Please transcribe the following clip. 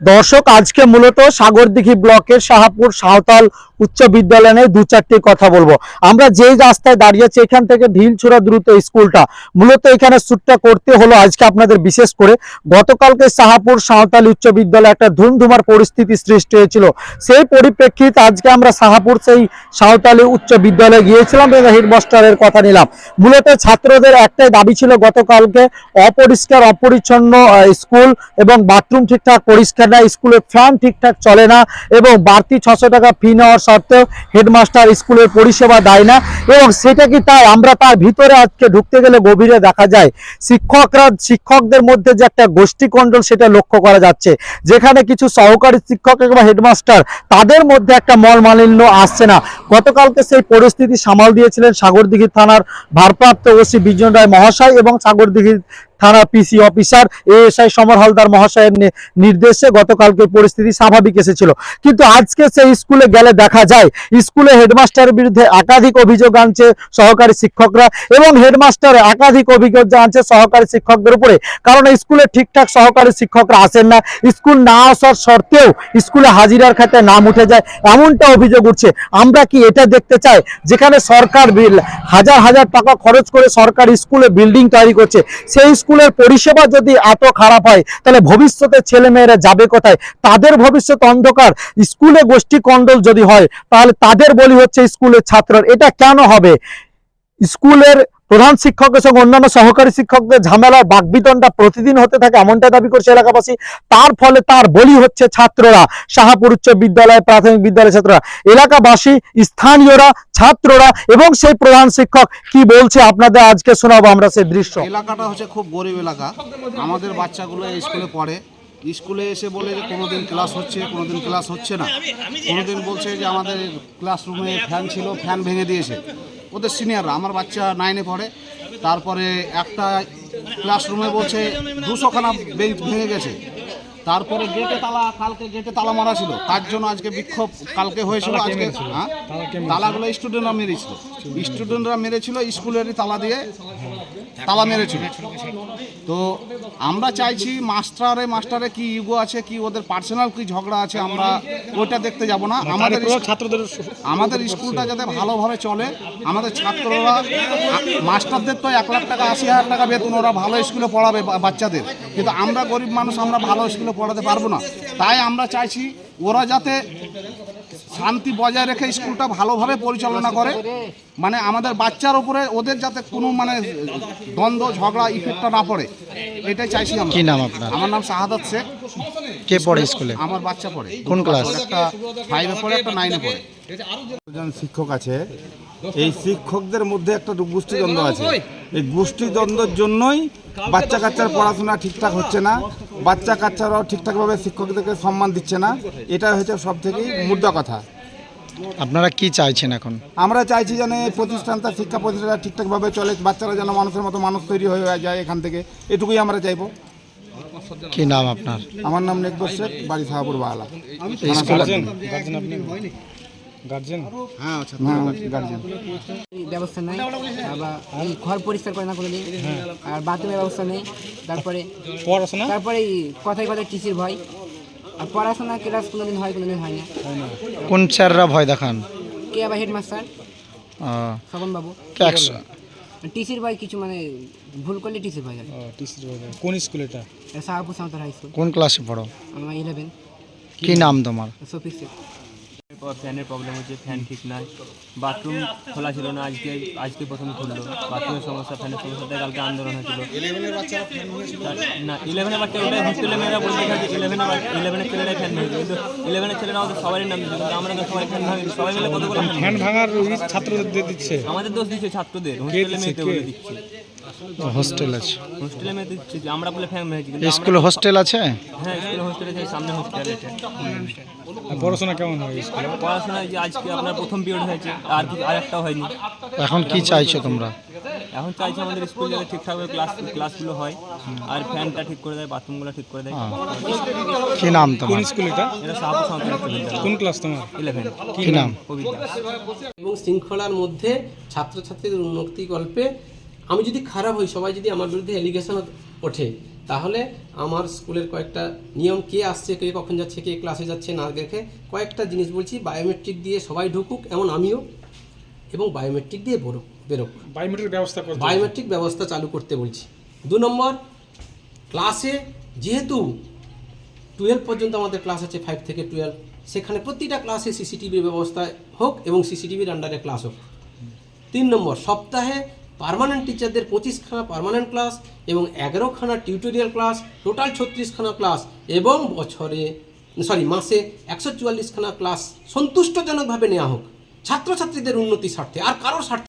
দর্শক, আজকে মূলত সাগরদিঘি ব্লকের শাহাপুর সাঁওতাল উচ্চ বিদ্যালয় নিয়ে দু চারটি কথা বলব। আমরা যেই রাস্তায় দাঁড়িয়েছি, এখান থেকে ঢিলছুড়া দ্রুত স্কুলটা। মূলত এখানে শ্যুটটা করতে হলো আজকে আপনাদের বিশেষ করে। গতকালকে শাহাপুর সাঁওতাল উচ্চ বিদ্যালয়ে একটা ধুমধুমার পরিস্থিতি সৃষ্টি হয়েছিল। সেই পরিপ্রেক্ষিতে আজকে আমরা শাহাপুর সেই সাঁওতালি উচ্চ বিদ্যালয়ে গিয়েছিলাম এবং হেডমাস্টারের কথা নিলাম। মূলত ছাত্রদের একটাই দাবি ছিল গতকালকে অপরিষ্কার, অপরিচ্ছন্ন স্কুল এবং বাথরুম ঠিকঠাক পরিষ্কার না, স্কুলের ফ্যান ঠিকঠাক চলে না এবং বাড়তি ছশো টাকা ফি নেওয়ার সত্ত্বেও হেডমাস্টার স্কুলের পরিষেবা দেয় না এবং সেটা কি তাই আমরা তার ভিতরে আজকে ঢুকতে গেলে গভীরে দেখা যায়। শিক্ষকরা, শিক্ষকদের মধ্যে যে একটা গোষ্ঠী কন্ট্রোল সেটা লক্ষ্য করা যাচ্ছে। যেখানে কিছু সহকারী শিক্ষক এবং হেডমাস্টার তাদের মধ্যে একটা মল মালিন্য আসছে না। গতকালকে সেই পরিস্থিতি সামাল দিয়েছিলেন সাগরদিঘি থানার ভারপ্রাপ্ত ওসি বিজন রায় মহাশয় এবং সাগরদিঘি থানা PC officer ASI Samar Haldar মহাশয়ের নির্দেশে গতকালকে পরিস্থিতি স্বাভাবিক এসেছিল। কিন্তু আজকে সেই স্কুলে গেলে দেখা যায়, স্কুলে হেডমাস্টারের বিরুদ্ধে একাধিক অভিযোগ আনছে সহকারী শিক্ষকরা এবং হেডমাস্টার একাধিক অভিযোগ আনছে সহকারী শিক্ষকদের উপরে। কারণ স্কুলে ঠিকঠাক সহকারী শিক্ষকরা আসেন না। স্কুল না আসার সত্ত্বেও স্কুলে হাজিরার খাতায় নাম উঠে যায়, এমনটা অভিযোগ উঠছে। আমরা কি এটা দেখতে চাই? যেখানে সরকার বিল, হাজার হাজার টাকা খরচ করে সরকার স্কুলে বিল্ডিং তৈরি করছে, সেই স্কুলের পরিষেবা যদি এত খারাপ হয়, তাহলে ভবিষ্যতে ছেলেমেয়েরা যাবে কোথায়? তাদের ভবিষ্যৎ অন্ধকার। স্কুলে গোষ্ঠী কণ্ডল যদি হয়, তাহলে তাদের বলি হচ্ছে স্কুলের ছাত্রর। এটা কেন হবে? স্কুলের প্রধান শিক্ষকের সঙ্গে অন্যান্য সহকারী শিক্ষকদের ঝামেলার বাকবিতনটা প্রতিদিন হতে থাকে এমনটা দাবি করছে এলাকাবাসী। তার ফলে তার বলি হচ্ছে ছাত্ররা, শাহাপুর উচ্চ বিদ্যালয়, প্রাথমিক বিদ্যালয় ছাত্ররা। এলাকাবাসী, স্থানীয়রা, ছাত্ররা এবং সেই প্রধান শিক্ষক কি বলছে আপনাদের আজকে শোনাবো আমরা সেই দৃশ্য। এলাকাটা হচ্ছে খুব গরিব এলাকা। আমাদের বাচ্চাগুলো স্কুলে পড়ে। স্কুলে এসে বলে যে কোনোদিন ক্লাস হচ্ছে, কোনোদিন ক্লাস হচ্ছে না। কোনোদিন বলছে যে আমাদের ক্লাসরুমে ফ্যান ছিল, ফ্যান ভেঙে দিয়েছে। ওদের সিনিয়ররা আমার বাচ্চা নাইনে পড়ে। তারপরে একটা ক্লাসরুমে বলছে দুশোখানা বেঞ্চ ভেঙে গেছে। তারপরে গেটে তালা কালকে গেটে তালা মারা ছিল। তার জন্য আজকে বিক্ষোভ কালকে হয়েছিল আজকে হ্যাঁ? তালাগুলো স্টুডেন্টরা মেরেছিল। স্টুডেন্টরা মেরেছিল স্কুলেরই তালা দিয়ে। তালা মেরেছিল। তো আমরা চাইছি মাস্টারে মাস্টারে কি ইগো আছে কি ওদের পার্সোনাল কি ঝগড়া আছে আমরা ওইটা দেখতে যাব না। আমাদের ছাত্রদের আমাদের স্কুলটা যাতে ভালোভাবে চলে আমাদের ছাত্ররা মাস্টারদের তো এক লাখ টাকা আশি হাজার টাকা বেতন ওরা ভালো স্কুলে পড়াবে বাচ্চাদের। কিন্তু আমরা গরিব মানুষ আমরা ভালো স্কুলে পড়াতে পারব না। তাই আমরা চাইছি ওরা যাতে শান্তি বজায় রেখে স্কুলটা ভালোভাবে পরিচালনা করে। মানে আমাদের বাচ্চার উপরে ওদের যাতে কোনো মানে দ্বন্দ্ব ঝগড়া ইফেক্টটা না পড়ে এটাই চাইছি আমরা। কি নাম আপনার? আমার নাম শাহাদাত শেখ। কে পড়ে স্কুলে? আমার বাচ্চা পড়ে। কোন ক্লাস? একটা ফাইভে পড়ে একটা নাইনে পড়ে। শিক্ষক আছে এই শিক্ষকদের মধ্যে একটা গোষ্ঠীদ্বন্দ্ব আছে। এই গোষ্ঠীদ্বন্দ্বের জন্যই বাচ্চা কাচ্চার পড়াশোনা ঠিকঠাক হচ্ছে না। বাচ্চা কাচ্চারাও ঠিকঠাকভাবে শিক্ষকদেরকে সম্মান দিচ্ছে না। এটা হচ্ছে সব থেকেই মুদ্রা কথা। আপনারা কি চাইছেন এখন? আমরা চাইছি যেন এই প্রতিষ্ঠানটা শিক্ষা প্রতিষ্ঠানটা ঠিকঠাকভাবে চলে বাচ্চারা যেন মানুষের মতো মানুষ তৈরি হয়ে যায় এখান থেকে। এটুকুই আমরা চাইব। কি নাম আপনার? আমার নাম নেকবর শেখ বাড়ি শাহপুর বাহালা। হ্যাঁ গার্জেন ব্যবস্থা নাই। আবার ঘর পরিষ্কার করে না কোনোদিন আর বাথরুমের ব্যবস্থা নেই। তারপরে পড়াশোনা? তারপরে কথায় কথায় টিসির ভয়। আর পড়াশোনা ক্লাস কোনোদিন হয় কোনোদিন হয় না। কোন স্যাররা ভয় দেখান? কে আবার হেডমাস্টার স্বপন বাবু একশো টিসির ভয় কিছু মানে ভুল করলে টিসির ভয় যাবে কোন স্কুল এটা? Shahpur Santal high school. কোন ক্লাসে পড়ো? আমার ইলেভেন কি নাম তোমার? সফিক শেখ। ফ্যানের প্রবলেম হচ্ছে ফ্যান ঠিক নাই। বাথরুম খোলা ছিল না আজকে আজকে প্রথম খুললো। বাথরুমের সমস্যা ফ্যানের সমস্যা তাই কালকে আন্দোলন হয়েছিল। না ইলেভেনের বাচ্চা ওটাই হোস্টেলে মেয়েরা বলতে থাকে ইলেভেনের ইলেভেনের ছেলেরাই ফ্যান ভেঙেছে কিন্তু ইলেভেনের ছেলেরা ওদের সবারই নাম দিচ্ছে কিন্তু আমরা তো সবাই ফ্যান ভাঙি সবাই মিলে কতগুলো ফ্যান ফ্যান ভাঙার ছাত্রদের দিচ্ছে। আমাদের দোষ দিচ্ছে ছাত্রদের হোস্টেলে মেয়েতে বলে দিচ্ছে। হোস্টেল আছে। হোস্টেলে মেয়েতে দিচ্ছে যে আমরা বলে ফ্যান কিন্তু স্কুলে হোস্টেল আছে? হ্যাঁ স্কুলে হোস্টেলে আছে সামনে হোস্টেল আছে। পড়াশোনা কেমন হয় স্কুলে? পড়াশোনা যে আজকে আপনার প্রথম পিরিয়ড হয়েছে আর কি আর একটাও হয়নি। এখন কি চাইছো তোমরা? এখন চাইছি আমাদের স্কুল যাতে ঠিকঠাকভাবে ক্লাস ক্লাসগুলো হয় আর ফ্যানটা ঠিক করে দেয় বাথরুমগুলো ঠিক করে দেয়। কি নাম কোন স্কুল এটা? এটা সাহাপুর সংস্কৃত কোন ক্লাস তোমার? ইলেভেন কি নাম? এবং শৃঙ্খলার মধ্যে ছাত্রছাত্রীদের উন্নতি গল্পে আমি যদি খারাপ হই সবাই যদি আমার বিরুদ্ধে এলিগেশন ওঠে তাহলে আমার স্কুলের কয়েকটা নিয়ম কে আসছে কে কখন যাচ্ছে কে ক্লাসে যাচ্ছে না দেখে কয়েকটা জিনিস বলছি বায়োমেট্রিক দিয়ে সবাই ঢুকুক এমন আমিও এবং বায়োমেট্রিক দিয়ে বেরোক বেরোক। বায়োমেট্রিক ব্যবস্থা বায়োমেট্রিক ব্যবস্থা চালু করতে বলছি। দু নম্বর ক্লাসে যেহেতু টুয়েলভ পর্যন্ত আমাদের ক্লাস আছে ফাইভ থেকে টুয়েলভ সেখানে প্রতিটা ক্লাসে সিসিটিভির ব্যবস্থা হোক এবং সিসিটিভির আন্ডারে ক্লাস হোক। তিন নম্বর সপ্তাহে পার্মানেন্ট টিচারদের পঁচিশখানা পারমানেন্ট ক্লাস এবং এগারোখানা টিউটোরিয়াল ক্লাস টোটাল ছত্রিশখানা ক্লাস এবং বছরে সরি মাসে একশো চুয়াল্লিশখানা ক্লাস সন্তুষ্টজনকভাবে নেওয়া হোক। ছাত্রছাত্রীদের উন্নতি স্বার্থে, আর কারোর স্বার্থে